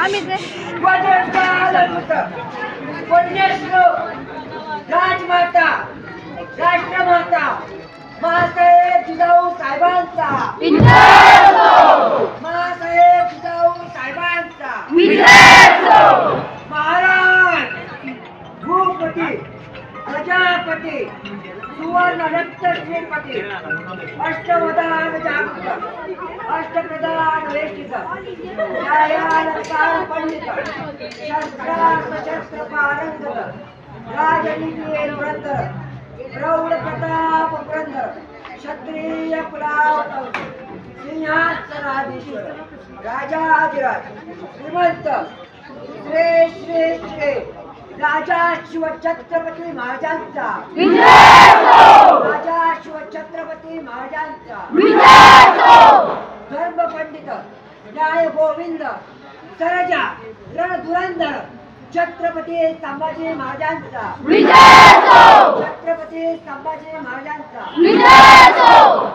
आम्ही ते राजमाता राष्ट्रमाता महासाहेब जिजाऊ साहेबांचा. महासाहेब जिजाऊ साहेबांचा. महाराज भूपती प्रजापती सुवर्ण रक्त श्रीपती अष्टवदान जागृत अष्टप्रधान वेष्टीचा न्यायालंकार पंडित शस्त्रास्त्र शस्त्र पारंगत राजनीती पुरंदर प्रौढ प्रताप पुरंदर क्षत्रिय सिंहासनाधीश्वर राजाधिराज श्रीमंत श्री श्री श्री राजा शिव छत्रपती महाराजांचा राजा शिव छत्रपती महाराजांचा धर्म पंडित न्याय गोविंद सरजा रणधुरंधर छत्रपती संभाजी महाराजांचा. छत्रपती संभाजी महाराजांचा. पते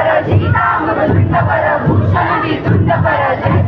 తుండపర జీతామృత పర భూషణ తుండపర జయ